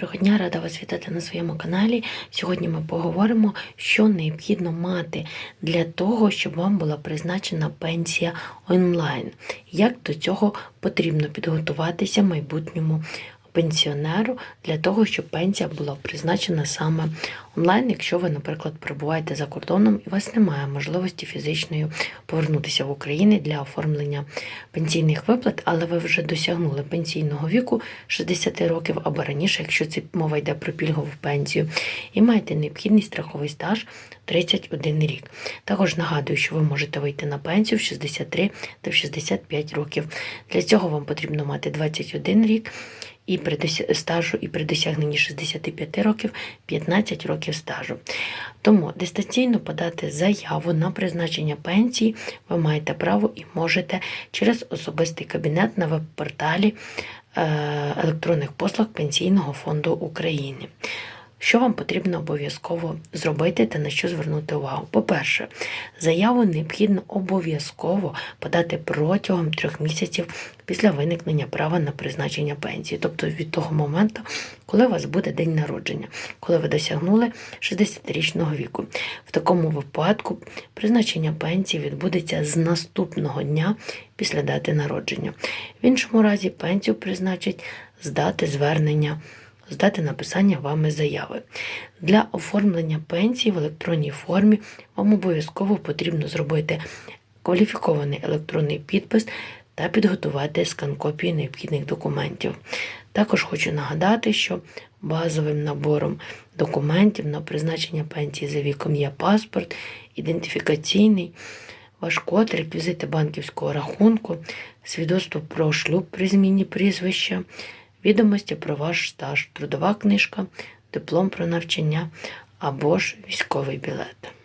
Доброго дня, рада вас вітати на своєму каналі. Сьогодні ми поговоримо, що необхідно мати для того, щоб вам була призначена пенсія онлайн. Як до цього потрібно підготуватися майбутньому пенсіонеру для того, щоб пенсія була призначена саме онлайн, якщо ви, наприклад, перебуваєте за кордоном і у вас немає можливості фізичної повернутися в Україну для оформлення пенсійних виплат, але ви вже досягнули пенсійного віку 60 років або раніше, якщо це мова йде про пільгову пенсію, і маєте необхідний страховий стаж 31 рік. Також нагадую, що ви можете вийти на пенсію в 63 та в 65 років. Для цього вам потрібно мати 21 рік і при стажу, і при досягненні 65 років 15 років стажу. Тому дистанційно подати заяву на призначення пенсії ви маєте право і можете через особистий кабінет на веб-порталі е, електронних послуг Пенсійного фонду України. Що вам потрібно обов'язково зробити та на що звернути увагу? По-перше, заяву необхідно обов'язково подати протягом трьох місяців після виникнення права на призначення пенсії, тобто від того моменту, коли у вас буде день народження, коли ви досягнули 60-річного віку. В такому випадку призначення пенсії відбудеться з наступного дня після дати народження. В іншому разі пенсію призначать з дати звернення з дати написання вами заяви. Для оформлення пенсії в електронній формі вам обов'язково потрібно зробити кваліфікований електронний підпис та підготувати скан копії необхідних документів. Також хочу нагадати, що базовим набором документів на призначення пенсії за віком є паспорт, ідентифікаційний, ваш код, реквізити банківського рахунку, свідоцтво про шлюб при зміні прізвища, відомості про ваш стаж, трудова книжка, диплом про навчання або ж військовий білет.